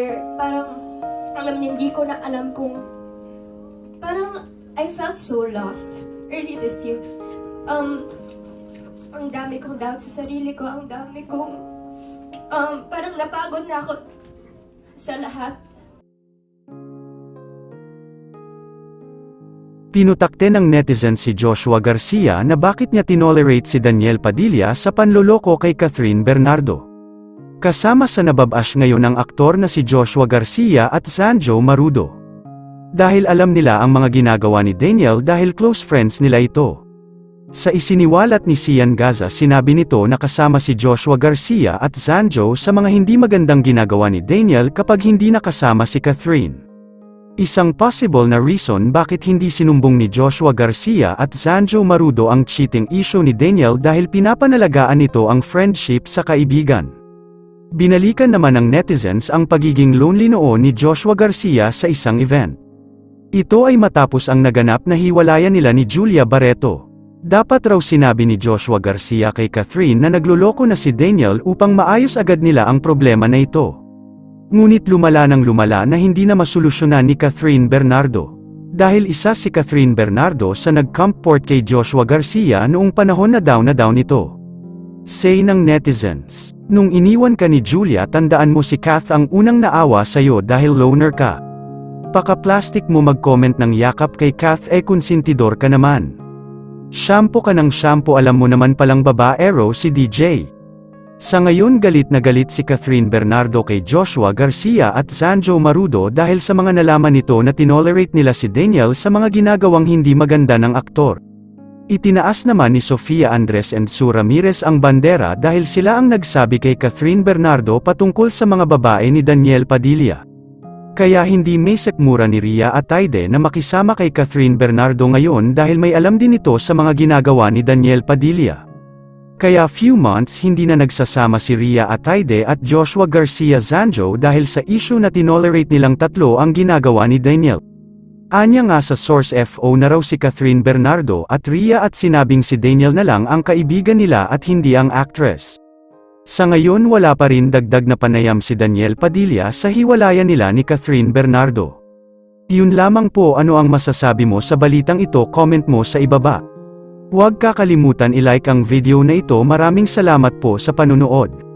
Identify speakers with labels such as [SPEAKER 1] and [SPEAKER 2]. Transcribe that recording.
[SPEAKER 1] year, parang, alam niya, hindi ko na alam kung, parang, I felt so lost early this year. Um, ang dami kong doubt sa sarili ko, ang dami kong, um, parang napagod na ako sa lahat.
[SPEAKER 2] Pinutakte ng netizen si Joshua Garcia na bakit niya tinolerate si Daniel Padilla sa panloloko kay Catherine Bernardo. Kasama sa nababash ngayon ang aktor na si Joshua Garcia at Sanjo Marudo. Dahil alam nila ang mga ginagawa ni Daniel dahil close friends nila ito. Sa isiniwalat ni Sian Gaza sinabi nito na kasama si Joshua Garcia at Sanjo sa mga hindi magandang ginagawa ni Daniel kapag hindi nakasama si Catherine. Isang possible na reason bakit hindi sinumbong ni Joshua Garcia at Sanjo Marudo ang cheating issue ni Daniel dahil pinapanalagaan nito ang friendship sa kaibigan. Binalikan naman ng netizens ang pagiging lonely noon ni Joshua Garcia sa isang event. Ito ay matapos ang naganap na hiwalayan nila ni Julia Barreto. Dapat raw sinabi ni Joshua Garcia kay Catherine na nagluloko na si Daniel upang maayos agad nila ang problema na ito. Ngunit lumala ng lumala na hindi na masolusyonan ni Catherine Bernardo. Dahil isa si Catherine Bernardo sa nag-comport kay Joshua Garcia noong panahon na daw na daw nito. Say ng netizens, nung iniwan ka ni Julia tandaan mo si Kath ang unang naawa sa'yo dahil loner ka. Paka-plastic mo mag-comment ng yakap kay Kath e konsentidor ka naman. Shampoo ka ng shampoo alam mo naman palang babaero si DJ. Sa ngayon galit na galit si Catherine Bernardo kay Joshua Garcia at Sanjo Marudo dahil sa mga nalaman nito na tinolerate nila si Daniel sa mga ginagawang hindi maganda ng aktor. Itinaas naman ni Sofia Andres and Sue Ramirez ang bandera dahil sila ang nagsabi kay Catherine Bernardo patungkol sa mga babae ni Daniel Padilla. Kaya hindi may sekmura ni Ria Ataide na makisama kay Catherine Bernardo ngayon dahil may alam din ito sa mga ginagawa ni Daniel Padilla. Kaya few months hindi na nagsasama si Ria Ataide at Joshua Garcia Zanjo dahil sa issue na tinolerate nilang tatlo ang ginagawa ni Daniel. Anya nga sa Source FO na raw si Catherine Bernardo at Ria at sinabing si Daniel na lang ang kaibigan nila at hindi ang actress. Sa ngayon wala pa rin dagdag na panayam si Daniel Padilla sa hiwalayan nila ni Catherine Bernardo. Yun lamang po ano ang masasabi mo sa balitang ito comment mo sa ibaba. Huwag kakalimutan i-like ang video na ito maraming salamat po sa panunood.